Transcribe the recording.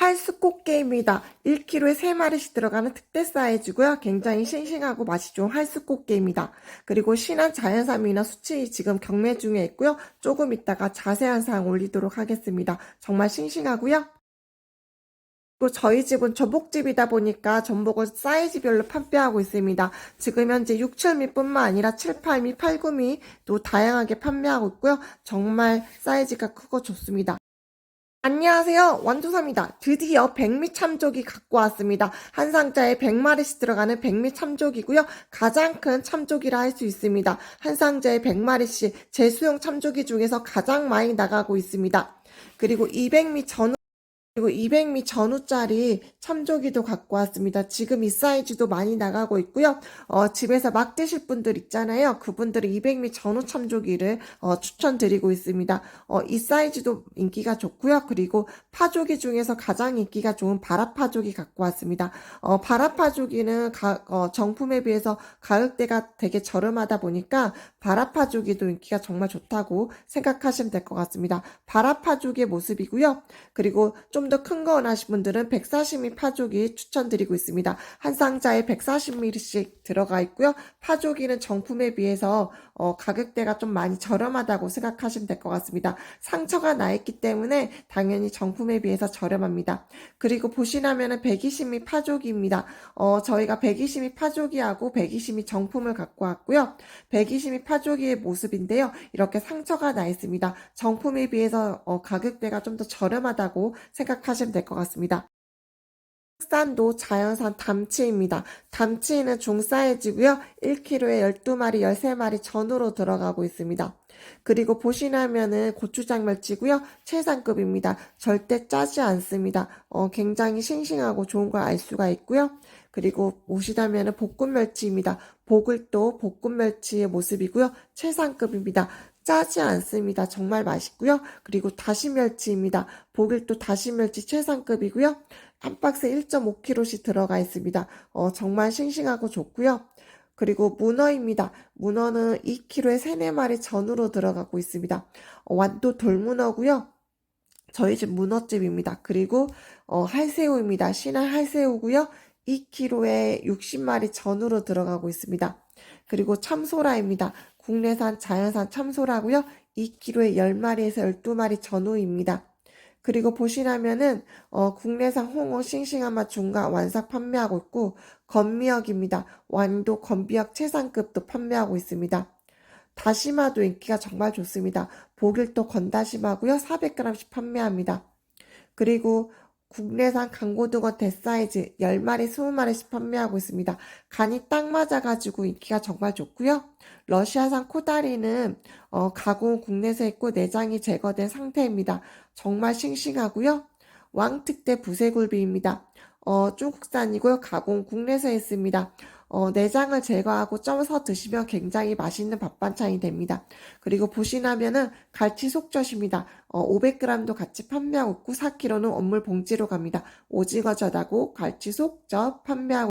할스꽃게입니다. 1kg에 3마리씩 들어가는 특대 사이즈고요. 굉장히 싱싱하고 맛이 좋은 할스꽃게입니다. 그리고 신한 자연산미나 수치 지금 경매 중에 있고요. 조금 있다가 자세한 사항 올리도록 하겠습니다. 정말 싱싱하고요. 그리고 저희 집은 전복집이다 보니까 전복을 사이즈별로 판매하고 있습니다. 지금 현재 6, 7미뿐만 아니라 7, 8미, 8, 9미도 다양하게 판매하고 있고요. 정말 사이즈가 크고 좋습니다. 안녕하세요. 원두사입니다. 드디어 백미 참조기 갖고 왔습니다. 한 상자에 100마리씩 들어가는 백미 참조기고요. 가장 큰 참조기라 할 수 있습니다. 한 상자에 100마리씩 제수용 참조기 중에서 가장 많이 나가고 있습니다. 그리고 200미 전후 그리고 200미 전후짜리 참조기도 갖고 왔습니다. 지금 이 사이즈도 많이 나가고 있고요. 어, 집에서 막 드실 분들 있잖아요. 그분들은 200미 전후 참조기를 어, 추천드리고 있습니다. 어, 이 사이즈도 인기가 좋고요. 그리고 파조기 중에서 가장 인기가 좋은 바라파조기 갖고 왔습니다. 어, 바라파조기는 가- 어, 정품에 비해서 가격대가 되게 저렴하다 보니까 바라파조기도 인기가 정말 좋다고 생각하시면 될 것 같습니다. 바라파조기의 모습이고요. 그리고 좀더 큰 거 원하시는 분들은 140mm 파조기 추천드리고 있습니다. 한 상자에 140ml씩 들어가 있고요. 파조기는 정품에 비해서 어, 가격대가 좀 많이 저렴하다고 생각하시면 될 것 같습니다. 상처가 나 있기 때문에 당연히 정품에 비해서 저렴합니다. 그리고 보시라면은 120mm 파조기입니다. 어, 저희가 120mm 파조기하고 120mm 정품을 갖고 왔고요. 120mm 파조기의 모습인데요. 이렇게 상처가 나 있습니다. 정품에 비해서 어, 가격대가 좀 더 저렴하다고 생각 하시면 될 것 같습니다. 국산도 자연산 담치입니다. 담치는 중사이즈고요. 1kg에 12마리, 13마리 전후로 들어가고 있습니다. 그리고 보시면은 고추장 멸치고요. 최상급입니다. 절대 짜지 않습니다. 어, 굉장히 싱싱하고 좋은 걸 알 수가 있고요. 그리고 보시다면은 볶음 멸치입니다. 보글도 볶음 멸치의 모습이고요. 최상급입니다. 짜지 않습니다. 정말 맛있고요. 그리고 다시멸치입니다. 보글도 다시멸치 최상급이고요. 한 박스에 1.5kg씩 들어가 있습니다. 어, 정말 싱싱하고 좋고요. 그리고 문어입니다. 문어는 2kg에 3, 4마리 전후로 들어가고 있습니다. 어, 완도 돌문어고요. 저희 집 문어집입니다. 그리고 어, 할새우입니다. 신한 할새우고요. 2kg에 60마리 전후로 들어가고 있습니다. 그리고 참소라입니다. 국내산 자연산 참소라고요. 2kg에 10마리에서 12마리 전후입니다. 그리고 보시라면은 어, 국내산 홍어 싱싱한 맛 중간 완삭 판매하고 있고 건미역입니다. 완도 건미역 최상급도 판매하고 있습니다. 다시마도 인기가 정말 좋습니다. 보길도 건다시마고요. 400g씩 판매합니다. 그리고 국내산 강고등어 대사이즈 10마리, 20마리씩 판매하고 있습니다. 간이 딱 맞아가지고 인기가 정말 좋고요. 러시아산 코다리는 어, 가공 국내에서 했고 내장이 제거된 상태입니다. 정말 싱싱하고요. 왕특대 부세굴비입니다. 어, 중국산이고요. 가공 국내에서 했습니다. 어, 내장을 제거하고 쪄서 드시면 굉장히 맛있는 밥 반찬이 됩니다. 그리고 보시나면은 갈치 속젓입니다. 어, 500g도 같이 판매하고 있고 4kg는 원물 봉지로 갑니다. 오징어 젓하고 갈치 속젓 판매하고